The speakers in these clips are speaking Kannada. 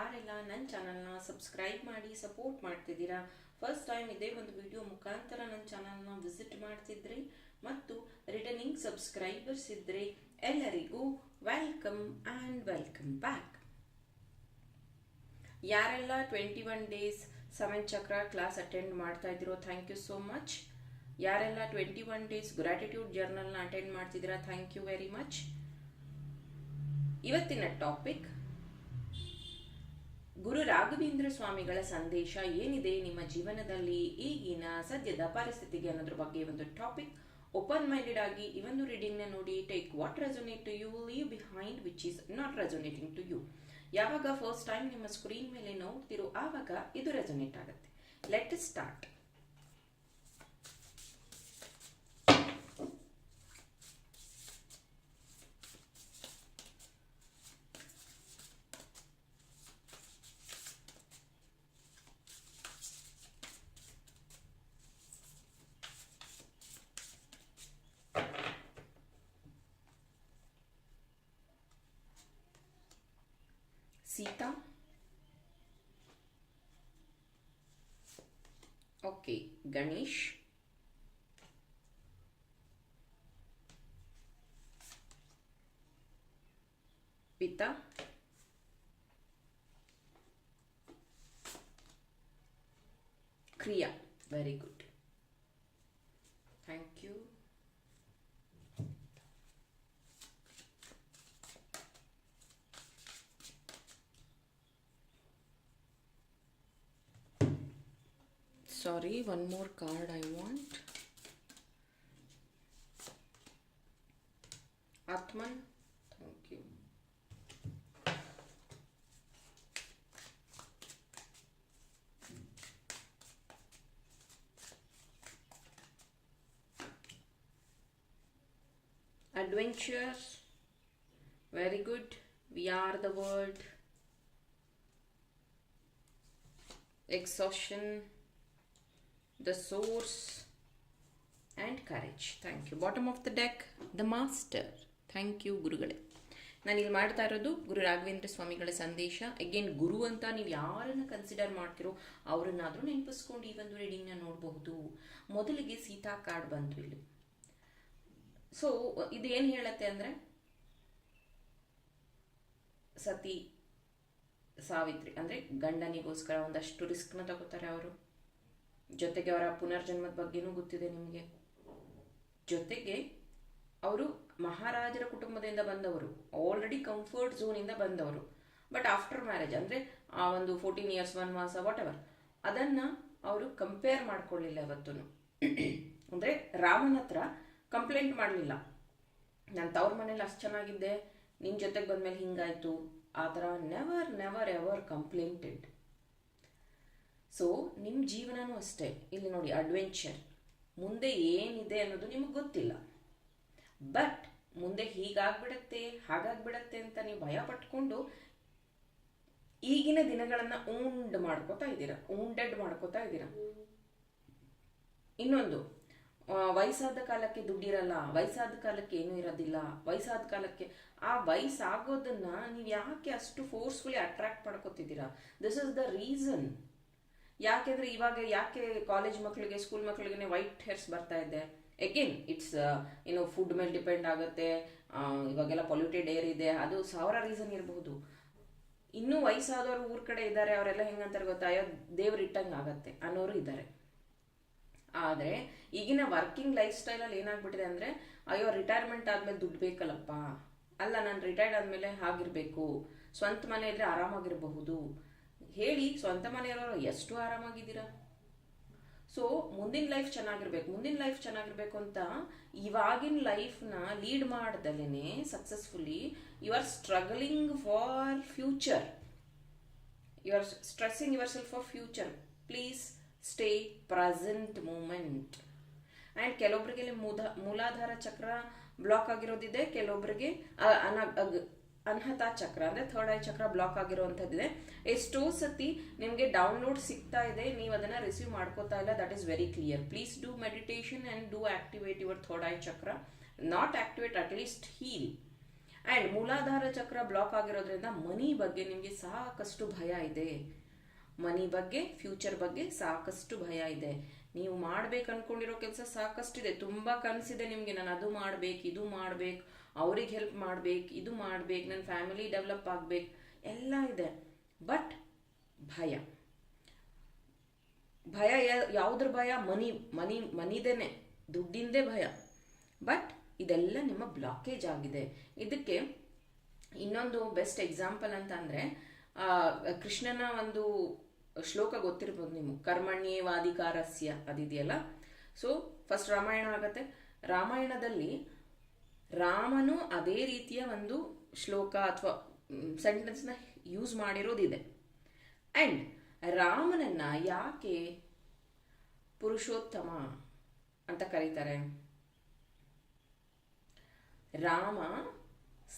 ಯಾರೆಲ್ಲ ನನ್ನ ಚಾನಲ್ನ ಸಬ್ಸ್ಕ್ರೈಬ್ ಮಾಡಿ ಸಪೋರ್ಟ್ ಮಾಡ್ತಿದ್ದೀರಾ ಫಸ್ಟ್ ಟೈಮ್ ಇದೇ ಒಂದು ವಿಡಿಯೋ ಮುಖಾಂತರ ನನ್ನ ಚಾನಲ್ನ ವಿಸಿಟ್ ಮಾಡ್ತಿದ್ರಿ ಮತ್ತು ರಿಟರ್ನಿಂಗ್ ಸಬ್ಸ್ಕ್ರೈಬರ್ಸ್ ಇದ್ದರೆ ಎಲ್ಲರಿಗೂ ವೆಲ್ಕಮ್ ಆ್ಯಂಡ್ ವೆಲ್ಕಮ್ ಬ್ಯಾಕ್ ಯಾರೆಲ್ಲ twenty one days seven chakra class attend ಮಾಡ್ತಾ ಇದ್ದೀರೋ ಥ್ಯಾಂಕ್ ಯು ಸೋ ಮಚ್ ಯಾರೆಲ್ಲ ಟ್ವೆಂಟಿ ಒನ್ ಡೇಸ್ ಗ್ರಾಟಿಟ್ಯೂಡ್ ಜರ್ನಲ್ನ ಅಟೆಂಡ್ ಮಾಡ್ತಿದ್ದೀರಾ ಥ್ಯಾಂಕ್ ಯು ವೆರಿ ಮಚ್ ಇವತ್ತಿನ ಟಾಪಿಕ್ ಗುರು ರಾಘವೇಂದ್ರ ಸ್ವಾಮಿಗಳ ಸಂದೇಶ ಏನಿದೆ ನಿಮ್ಮ ಜೀವನದಲ್ಲಿ, ಈಗಿನ, ಸದ್ಯದ ಪರಿಸ್ಥಿತಿಗೆ ಅನ್ನೋದ್ರ ಬಗ್ಗೆ ಒಂದು ಟಾಪಿಕ್ ಓಪನ್ ಮೈಂಡೆಡ್ ಆಗಿ ಈ ಒಂದು ನ ನೋಡಿ take what resonate to you leave behind which is not resonating to you ಯಾವಾಗ ಫಸ್ಟ್ ಟೈಮ್ ನಿಮ್ಮ ಸ್ಕ್ರೀನ್ ಮೇಲೆ ನೋಡ್ತಿರೋ, ಆವಾಗ ಇದು ರೆಸೊನೇಟ್ ಆಗುತ್ತೆ. Let start Sita okay Ganesh ಪಿತಾ ಕ್ರಿಯಾ very good one more card i want. Atman thank you. Adventure very good. We are the world. exhaustion the source and courage. Thank you. Bottom of the deck, the master. Thank you ಗುರುಗಳೇ ನಾನು ಇಲ್ಲಿ ಮಾಡ್ತಾ ಇರೋದು ಗುರು ರಾಘವೇಂದ್ರ ಸ್ವಾಮಿಗಳ ಸಂದೇಶ. ಅಗೇನ್ ಗುರು ಅಂತ ನೀವು ಯಾರನ್ನು ಕನ್ಸಿಡರ್ ಮಾಡ್ತಿರೋ ಅವರನ್ನಾದರೂ ನೆನಪಿಸ್ಕೊಂಡು ಈ ಒಂದು ರೀಡಿಂಗ್ನ ನೋಡಬಹುದು. ಮೊದಲಿಗೆ ಸೀತಾ ಕಾರ್ಡ್ ಬಂತು ಇಲ್ಲಿ. ಸೊ ಇದು ಏನು ಹೇಳತ್ತೆ ಅಂದರೆ, ಸತಿ ಸಾವಿತ್ರಿ, ಅಂದರೆ ಗಂಡನಿಗೋಸ್ಕರ ಒಂದಷ್ಟು ರಿಸ್ಕ್ನ ತಗೋತಾರೆ ಅವರು. ಜೊತೆಗೆ ಅವರ ಪುನರ್ಜನ್ಮದ ಬಗ್ಗೆನೂ ಗೊತ್ತಿದೆ ನಿಮಗೆ. ಜೊತೆಗೆ ಅವರು ಮಹಾರಾಜರ ಕುಟುಂಬದಿಂದ ಬಂದವರು. ಆಲ್ರೆಡಿ ಕಂಫರ್ಟ್ ಝೋನಿಂದ ಬಂದವರು. ಬಟ್ ಆಫ್ಟರ್ ಮ್ಯಾರೇಜ್ ಅಂದರೆ ಆ ಒಂದು ಫೋರ್ಟೀನ್ ಇಯರ್ಸ್ ಒನ್ ಮಾಸ ವಾಟ್ ಎವರ್ ಅದನ್ನು ಅವರು ಕಂಪೇರ್ ಮಾಡ್ಕೊಳ್ಳಿಲ್ಲ ಇವತ್ತು ಅಂದರೆ ರಾಮನ ಹತ್ರ ಕಂಪ್ಲೇಂಟ್ ಮಾಡಲಿಲ್ಲ. ನನ್ನ ತವ್ರ ಮನೇಲಿ ಅಷ್ಟು ಚೆನ್ನಾಗಿದ್ದೆ ನಿನ್ನ ಜೊತೆಗೆ ಬಂದಮೇಲೆ ಹಿಂಗಾಯ್ತು. ಆ ಥರ never never ever complainted so ನಿಮ್ಮ ಜೀವನನೂ ಅಷ್ಟೇ. ಇಲ್ಲಿ ನೋಡಿ ಅಡ್ವೆಂಚರ್ ಮುಂದೆ ಏನಿದೆ ಅನ್ನೋದು ನಿಮಗೆ ಗೊತ್ತಿಲ್ಲ. ಬಟ್ ಮುಂದೆ ಹೀಗಾಗ್ಬಿಡತ್ತೆ, ಹಾಗಾಗ್ಬಿಡತ್ತೆ ಅಂತ ನೀವು ಭಯ ಪಟ್ಕೊಂಡು ಈಗಿನ ದಿನಗಳನ್ನು ಉಂಡ್ ಮಾಡ್ಕೋತಾ ಇದ್ದೀರಾ. ಉಂಡೆಡ್ ಮಾಡ್ಕೋತಾ ಇದ್ದೀರಾ. ಇನ್ನೊಂದು ವಯಸ್ಸಾದ ಕಾಲಕ್ಕೆ ದುಡ್ಡಿರಲ್ಲ, ವಯಸ್ಸಾದ ಕಾಲಕ್ಕೆ ಏನೂ ಇರೋದಿಲ್ಲ, ವಯಸ್ಸಾದ ಕಾಲಕ್ಕೆ ಆ ವಯಸ್ಸಾಗೋದನ್ನ ನೀವು ಯಾಕೆ ಅಷ್ಟು ಫೋರ್ಸ್ಫುಲಿ ಅಟ್ರಾಕ್ಟ್ ಮಾಡ್ಕೋತಿದ್ದೀರಾ? ದಿಸ್ ಇಸ್ ದ ರೀಸನ್ ಯಾಕೆಂದ್ರೆ ಇವಾಗ ಯಾಕೆ ಕಾಲೇಜ್ ಮಕ್ಕಳಿಗೆ ಸ್ಕೂಲ್ ಮಕ್ಕಳಿಗೆ ವೈಟ್ ಹೇರ್ಸ್ ಬರ್ತಾ ಇದೆ? ಎಗೇನ್ ಇಟ್ಸ್ ಏನು ಫುಡ್ ಮೇಲೆ ಡಿಪೆಂಡ್ ಆಗುತ್ತೆ. ಇವಾಗೆಲ್ಲ ಪೊಲ್ಯೂಟೆಡ್ ಏರ್ ಇದೆ. ಅದು ಸಾವಿರ ರೀಸನ್ ಇರಬಹುದು ಇನ್ನೂ ವಯಸ್ಸಾದವರು ಊರ್ ಕಡೆ ಇದ್ದಾರೆ, ಅವರೆಲ್ಲ ಹೆಂಗಂತಾರೆ ಗೊತ್ತಾ? ಅಯ್ಯೋ, ದೇವ್ರು ಇಟ್ಟಂಗೆ ಆಗತ್ತೆ ಅನ್ನೋರು ಇದ್ದಾರೆ. ಆದರೆ, ಈಗಿನ ವರ್ಕಿಂಗ್ ಲೈಫ್ ಸ್ಟೈಲಲ್ಲಿ ಏನಾಗ್ಬಿಟ್ಟಿದೆ ಅಂದರೆ, ಅಯ್ಯೋ ರಿಟೈರ್ಮೆಂಟ್ ಆದಮೇಲೆ ದುಡ್ಡು ಬೇಕಲ್ಲಪ್ಪ. ಅಲ್ಲ, ನಾನು ರಿಟೈರ್ಡ್ ಆದಮೇಲೆ ಹಾಗಿರಬೇಕು. ಸ್ವಂತ ಮನೆ ಇದ್ರೆ ಆರಾಮಾಗಿರಬಹುದು. ಹೇಳಿ ಸ್ವಂತ ಮನೆಯವರು ಎಷ್ಟು ಆರಾಮಾಗಿದ್ದೀರಾ? ಸೊ ಮುಂದಿನ ಲೈಫ್ ಚೆನ್ನಾಗಿರ್ಬೇಕು, ಮುಂದಿನ ಲೈಫ್ ಚೆನ್ನಾಗಿರ್ಬೇಕು ಅಂತ ಇವಾಗಿನ ಲೈಫ್ನ lead ಮಾಡ್ದಲೇ successfully you are struggling for future you are stressing yourself for future please stay present moment and ಕೆಲವೊಬ್ಬರಿಗೆ ಮೂಲ ಮೂಲಾಧಾರ ಚಕ್ರ ಬ್ಲಾಕ್ ಆಗಿರೋದಿದೆ ಕೆಲವೊಬ್ಬರಿಗೆ ಅನ್ಹತಾ ಚಕ್ರ, ಅಂದರೆ ಥರ್ಡ್ ಐ ಚಕ್ರ ಬ್ಲಾಕ್ ಆಗಿರುವಂಥದ್ದಿದೆ. ಎಷ್ಟೋ ಸತಿ ನಿಮಗೆ ಡೌನ್ಲೋಡ್ ಸಿಗ್ತಾ ಇದೆ, ನೀವು ಅದನ್ನು ರಿಸೀವ್ ಮಾಡ್ಕೋತಾ ಇಲ್ಲ that is very clear please do meditation and do activate your third eye chakra. Not activate at least heal and Muladhara chakra block ಆಗಿರೋದ್ರಿಂದ ಮನಿ ಬಗ್ಗೆ ನಿಮಗೆ ಸಾಕಷ್ಟು ಭಯ ಇದೆ. ಮನಿ ಬಗ್ಗೆ ಫ್ಯೂಚರ್ ಬಗ್ಗೆ ಸಾಕಷ್ಟು ಭಯ ಇದೆ. ನೀವು ಮಾಡ್ಬೇಕು ಅನ್ಕೊಂಡಿರೋ ಕೆಲಸ ಸಾಕಷ್ಟಿದೆ. ತುಂಬ ಕನಸಿದೆ ನಿಮಗೆ, ನಾನು ಅದು ಮಾಡ್ಬೇಕು, ಇದು ಮಾಡ್ಬೇಕು. ಅವ್ರಿಗೆ ಹೆಲ್ಪ್ ಮಾಡ್ಬೇಕು, ಇದು ಮಾಡ್ಬೇಕು ನನ್ನ ಫ್ಯಾಮಿಲಿ ಡೆವಲಪ್ ಆಗ್ಬೇಕು, ಎಲ್ಲ ಇದೆ. ಬಟ್ ಭಯ. ಭಯ ಯಾವುದ್ರ ಭಯ? ಮನಿ ಮನಿ, ಮನಿದೇನೆ. ದುಡ್ಡಿಂದೇ ಭಯ. ಬಟ್ ಇದೆಲ್ಲ ನಿಮ್ಮ ಬ್ಲಾಕೇಜ್ ಆಗಿದೆ. ಇದಕ್ಕೆ ಇನ್ನೊಂದು ಬೆಸ್ಟ್ ಎಕ್ಸಾಂಪಲ್ ಅಂತ ಅಂದರೆ ಕೃಷ್ಣನ ಒಂದು ಶ್ಲೋಕ ಗೊತ್ತಿರ್ಬೋದು ನೀವು ಕರ್ಮಣ್ಯೇವಾಧಿಕಾರಸ್ಯ ಅದಿದೆಯಲ್ಲ. ಸೊ ಫಸ್ಟ್ ರಾಮಾಯಣ ಆಗತ್ತೆ. ರಾಮಾಯಣದಲ್ಲಿ ರಾಮನು ಅದೇ ರೀತಿಯ ಒಂದು ಶ್ಲೋಕ ಅಥವಾ ಸೆಂಟೆನ್ಸ್ನ ಯೂಸ್ ಮಾಡಿರೋದಿದೆ. ಆ್ಯಂಡ್ ರಾಮನನ್ನು ಯಾಕೆ ಪುರುಷೋತ್ತಮ ಅಂತ ಕರೀತಾರೆ? ರಾಮ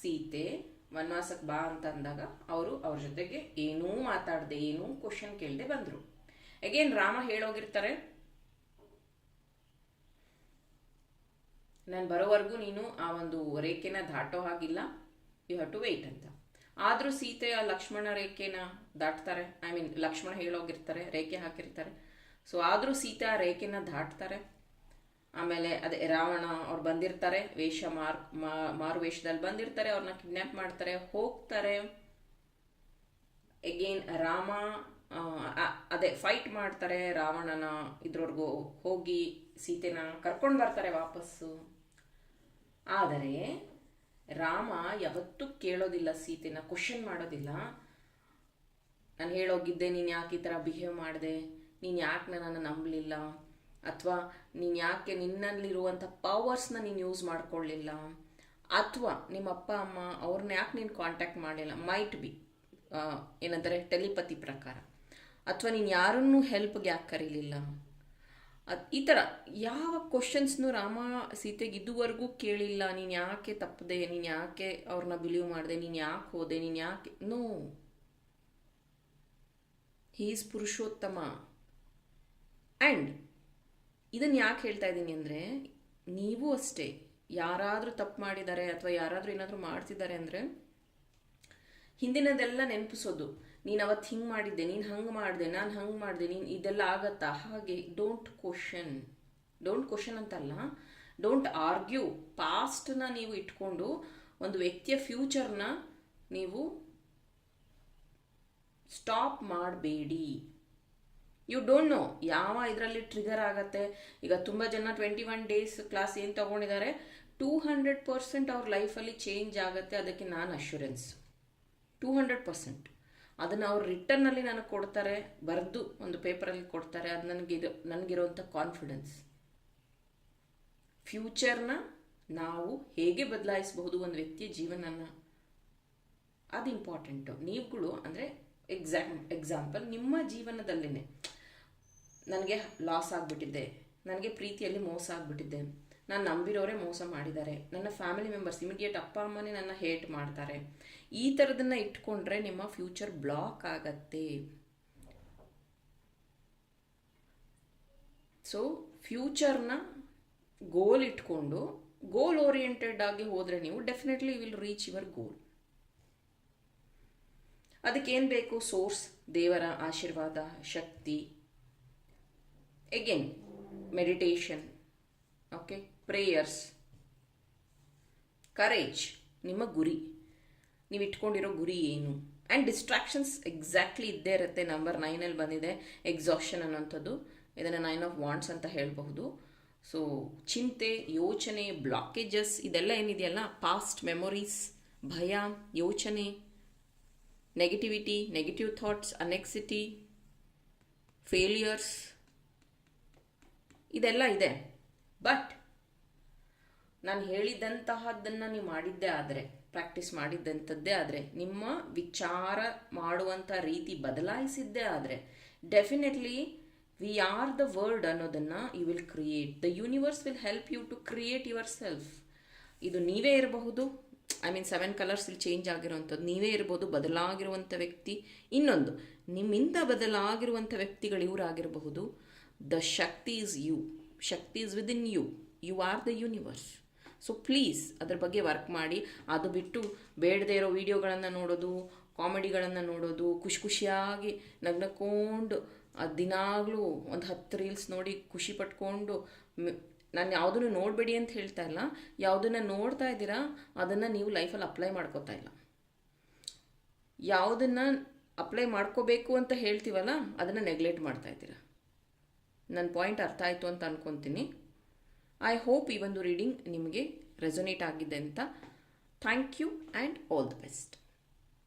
ಸೀತೆ ವನವಾಸಕ್ಕೆ ಬಾ ಅಂತ ಅಂದಾಗ ಅವರು ಅವ್ರ ಜೊತೆಗೆ ಏನೂ ಮಾತಾಡದೆ, ಏನೂ ಕ್ವಶನ್ ಕೇಳದೆ ಬಂದರು. ಅಗೇನ್ ರಾಮ ಹೇಳೋಗಿರ್ತಾರೆ ನಾನು ಬರೋವರೆಗೂ ನೀನು ಆ ಒಂದು ರೇಖೆನ ದಾಟೋ ಹಾಗಿಲ್ಲ. ಯು ಹ್ಯಾವ್ ಟು ವೆಯ್ಟ್ ಅಂತ. ಆದರೂ ಸೀತೆ ಆ ಲಕ್ಷ್ಮಣ ರೇಖೆನ ದಾಟ್ತಾರೆ. ಐ ಮೀನ್ ಲಕ್ಷ್ಮಣ ಹೇಳೋಗಿರ್ತಾರೆ, ರೇಖೆ ಹಾಕಿರ್ತಾರೆ. ಸೊ ಆದರೂ ಸೀತೆ ಆ ರೇಖೆನ ದಾಟ್ತಾರೆ. ಆಮೇಲೆ ಅದೇ ರಾವಣ ಅವ್ರು ಬಂದಿರ್ತಾರೆ, ವೇಷ ಮಾರ್ ಮಾರು ವೇಷದಲ್ಲಿ ಬಂದಿರ್ತಾರೆ, ಅವ್ರನ್ನ ಕಿಡ್ನ್ಯಾಪ್ ಮಾಡ್ತಾರೆ, ಹೋಗ್ತಾರೆ. ಎಗೇನ್ ರಾಮ ಅದೇ ಫೈಟ್ ಮಾಡ್ತಾರೆ ರಾವಣನ ಇದ್ರವರೆಗೂ ಹೋಗಿ ಸೀತೆನ ಕರ್ಕೊಂಡು ಬರ್ತಾರೆ ವಾಪಸ್ಸು. ಆದರೆ ರಾಮ ಯಾವತ್ತೂ ಕೇಳೋದಿಲ್ಲ, ಸೀತೆನ ಕ್ವಶನ್ ಮಾಡೋದಿಲ್ಲ. ನಾನು ಹೇಳೋಗಿದ್ದೆ, ನೀನು ಯಾಕೆ ಈ ಥರ ಬಿಹೇವ್ ಮಾಡಿದೆ? ನೀನು ಯಾಕೆ ನನ್ನನ್ನು ನಂಬಲಿಲ್ಲ? ಅಥವಾ ನೀನು ಯಾಕೆ ನಿನ್ನಲ್ಲಿರುವಂಥ ಪವರ್ಸ್ನ ನೀನು ಯೂಸ್ ಮಾಡ್ಕೊಳ್ಳಿಲ್ಲ? ಅಥವಾ ನಿಮ್ಮ ಅಪ್ಪ, ಅಮ್ಮ ಅವ್ರನ್ನ ಯಾಕೆ ನೀನು ಕಾಂಟ್ಯಾಕ್ಟ್ ಮಾಡಿಲ್ಲ ಮೈಟ್ ಬಿ ಏನಂತಾರೆ ಟೆಲಿಪತಿ ಪ್ರಕಾರ. ಅಥವಾ ನೀನು ಯಾರನ್ನೂ ಹೆಲ್ಪ್ಗೆ ಯಾಕೆ ಕರೀಲಿಲ್ಲ? ಈ ಥರ ಯಾವ ಕ್ವಶನ್ಸ್ನು ರಾಮ ಸೀತೆಗೆ ಇದುವರೆಗೂ ಕೇಳಿಲ್ಲ, ನೀನು ಯಾಕೆ ತಪ್ಪದೆ, ನೀನು ಯಾಕೆ ಅವ್ರನ್ನ ಬಿಲೀವ್ ಮಾಡಿದೆ, ನೀನು ಯಾಕೆ ಹೋದೆ, ನೀನು ಯಾಕೆ, ನೋ. Is Purushottama. ಆ್ಯಂಡ್ ಇದನ್ನು ಯಾಕೆ ಹೇಳ್ತಾ ಇದ್ದೀನಿ ಅಂದರೆ, ನೀವು ಅಷ್ಟೇ, ಯಾರಾದರೂ ತಪ್ಪು ಮಾಡಿದ್ದಾರೆ ಅಥವಾ ಯಾರಾದರೂ ಏನಾದರೂ ಮಾಡ್ತಿದ್ದಾರೆ ಅಂದರೆ, ಹಿಂದಿನದೆಲ್ಲ ನೆನಪಿಸೋದು. ನೀನು ಅವತ್ತು ಹಿಂಗೆ ಮಾಡಿದ್ದೆ, ನೀನು ಹಂಗೆ ಮಾಡಿದೆ, ನಾನು ಹಂಗೆ ಮಾಡಿದೆ, ನೀನು ಇದೆಲ್ಲ ಆಗತ್ತಾ? ಹಾಗೆ ಡೋಂಟ್ ಕ್ವಶನ್ ಡೋಂಟ್ ಕ್ವಶನ್ ಅಂತಲ್ಲ ಡೋಂಟ್ ಆರ್ಗ್ಯೂ ಪಾಸ್ಟ್ನ ನೀವು ಇಟ್ಕೊಂಡು, ಒಂದು ವ್ಯಕ್ತಿಯ ಫ್ಯೂಚರ್ನ ನೀವು ಸ್ಟಾಪ್ ಮಾಡಬೇಡಿ. ಯು ಡೋಂಟ್ ನೋ ಯಾವ ಇದರಲ್ಲಿ ಟ್ರಿಗರ್ ಆಗತ್ತೆ? ಈಗ ತುಂಬ ಜನ ಟ್ವೆಂಟಿ ಒನ್ ಡೇಸ್ ಕ್ಲಾಸ್ ಏನು ತಗೊಂಡಿದ್ದಾರೆ ಟೂ ಹಂಡ್ರೆಡ್ ಪರ್ಸೆಂಟ್ ಅವ್ರ ಲೈಫಲ್ಲಿ ಚೇಂಜ್ ಆಗುತ್ತೆ, ಅದಕ್ಕೆ ನಾನು ಅಶ್ಯೂರೆನ್ಸ್ ಟೂ ಹಂಡ್ರೆಡ್ ಪರ್ಸೆಂಟ್ ಅದನ್ನು ಅವ್ರು ರಿಟರ್ನಲ್ಲಿ ನನಗೆ ಕೊಡ್ತಾರೆ, ಬರೆದು ಒಂದು ಪೇಪರಲ್ಲಿ ಕೊಡ್ತಾರೆ, ಅದು ನನಗಿದು ನನಗಿರೋವಂಥ ಕಾನ್ಫಿಡೆನ್ಸ್ ಫ್ಯೂಚರ್ನ ನಾವು ಹೇಗೆ ಬದಲಾಯಿಸಬಹುದು ಒಂದು ವ್ಯಕ್ತಿಯ ಜೀವನನ, ಅದು ಇಂಪಾರ್ಟೆಂಟು ನೀವುಗಳು ಅಂದರೆ ಎಕ್ಸಾಮ್ ಎಕ್ಸಾಂಪಲ್ ನಿಮ್ಮ ಜೀವನದಲ್ಲೇ ನನಗೆ ಲಾಸ್ ಆಗಿಬಿಟ್ಟಿದ್ದೆ ನನಗೆ ಪ್ರೀತಿಯಲ್ಲಿ ಮೋಸ ಆಗಿಬಿಟ್ಟಿದ್ದೆ ನಾನು ನಂಬಿರೋರೇ ಮೋಸ ಮಾಡಿದ್ದಾರೆ. ನನ್ನ ಫ್ಯಾಮಿಲಿ ಮೆಂಬರ್ಸ್ ಇಮಿಡಿಯೇಟ್ ಅಪ್ಪ ಅಮ್ಮನೇ ನನ್ನ ಹೇಟ್ ಮಾಡ್ತಾರೆ. ಈ ಥರದನ್ನ ಇಟ್ಕೊಂಡ್ರೆ ನಿಮ್ಮ ಫ್ಯೂಚರ್ ಬ್ಲಾಕ್ ಆಗತ್ತೆ. ಸೊ ಫ್ಯೂಚರ್ನ ಗೋಲ್ ಇಟ್ಕೊಂಡು ಗೋಲ್ ಓರಿಯೆಂಟೆಡ್ ಆಗಿ ಹೋದರೆ ನೀವು definitely will reach your goal ಅದಕ್ಕೇನು ಬೇಕು? ಸೋರ್ಸ್ ದೇವರ ಆಶೀರ್ವಾದ, ಶಕ್ತಿ. Again meditation okay prayers courage ನಿಮ್ಮ ಗುರಿ. ನೀವು ಇಟ್ಕೊಂಡಿರೋ ಗುರಿ ಏನು? ಆ್ಯಂಡ್ ಡಿಸ್ಟ್ರಾಕ್ಷನ್ಸ್ ಎಕ್ಸಾಕ್ಟ್ಲಿ ಇದ್ದೇ ಇರುತ್ತೆ. ನಂಬರ್ ನೈನಲ್ಲಿ ಬಂದಿದೆ. ಎಕ್ಸಾಷನ್ ಅನ್ನೋಂಥದ್ದು ಇದನ್ನು ನೈನ್ ಆಫ್ ವಾಂಡ್ಸ್ ಅಂತ ಹೇಳಬಹುದು. ಸೊ ಚಿಂತೆ, ಯೋಚನೆ ಬ್ಲಾಕೇಜಸ್ ಇದೆಲ್ಲ ಏನಿದೆಯಲ್ಲ? ಪಾಸ್ಟ್ ಮೆಮೊರೀಸ್ ಭಯ, ಯೋಚನೆ negativity negative thoughts anxiety failures ಇದೆಲ್ಲ ಇದೆ. ಬಟ್ ನಾನು ಹೇಳಿದಂತಹದ್ದನ್ನು ನೀವು ಮಾಡಿದ್ದೇ ಆದರೆ ಪ್ರಾಕ್ಟೀಸ್ ಮಾಡಿದ್ದಂಥದ್ದೇ ಆದರೆ, ನಿಮ್ಮ ವಿಚಾರ ಮಾಡುವಂಥ ರೀತಿ ಬದಲಾಯಿಸಿದ್ದೇ ಆದರೆ definitely we are the world ಅನ್ನೋದನ್ನು you will create the universe will help you to create yourself ಇದು ನೀವೇ ಇರಬಹುದು. ಐ ಮೀನ್ ಸೆವೆನ್ ಕಲರ್ಸ್ ಇಲ್ಲಿ ಚೇಂಜ್ ಆಗಿರುವಂಥದ್ದು. ನೀವೇ ಇರ್ಬೋದು ಬದಲಾಗಿರುವಂಥ ವ್ಯಕ್ತಿ. ಇನ್ನೊಂದು, ನಿಮ್ಮಿಂದ ಬದಲಾಗಿರುವಂಥ ವ್ಯಕ್ತಿಗಳು ಇವರಾಗಿರಬಹುದು. The shakti is you shakti is within you you are the universe so please ಅದ್ರ ಬಗ್ಗೆ ವರ್ಕ್ ಮಾಡಿ. ಅದು ಬಿಟ್ಟು ಬೇಡದೇ ಇರೋ ವೀಡಿಯೋಗಳನ್ನು ನೋಡೋದು ಕಾಮಿಡಿಗಳನ್ನು ನೋಡೋದು, ಖುಷಿ ಖುಷಿಯಾಗಿ ನಗ್ನಕೊಂಡು ಅದು ದಿನಾಗಲೂ ಒಂದು ಹತ್ತು ರೀಲ್ಸ್ ನೋಡಿ ಖುಷಿ ಪಟ್ಕೊಂಡು ನಾನು ಯಾವುದನ್ನು ನೋಡಬೇಡಿ ಅಂತ ಹೇಳ್ತಾ ಇಲ್ಲ. ಯಾವುದನ್ನು ನೋಡ್ತಾ ಇದ್ದೀರಾ, ಅದನ್ನು ನೀವು ಲೈಫಲ್ಲಿ ಅಪ್ಲೈ ಮಾಡ್ಕೋತಾ ಇಲ್ಲ. ಯಾವುದನ್ನು ಅಪ್ಲೈ ಮಾಡ್ಕೋಬೇಕು ಅಂತ ಹೇಳ್ತೀವಲ್ಲ, ಅದನ್ನು ನೆಗ್ಲೆಕ್ಟ್ ಮಾಡ್ತಾ ಇದ್ದೀರಾ. ನನ್ನ ಪಾಯಿಂಟ್ ಅರ್ಥ ಆಯಿತು ಅಂತ ಅನ್ಕೊತೀನಿ. ಐ ಹೋಪ್ ಈ ಒಂದು ರೀಡಿಂಗ್ ನಿಮಗೆ ರೆಸೊನೇಟ್ ಆಗಿದೆ ಅಂತ. Thank you and all the best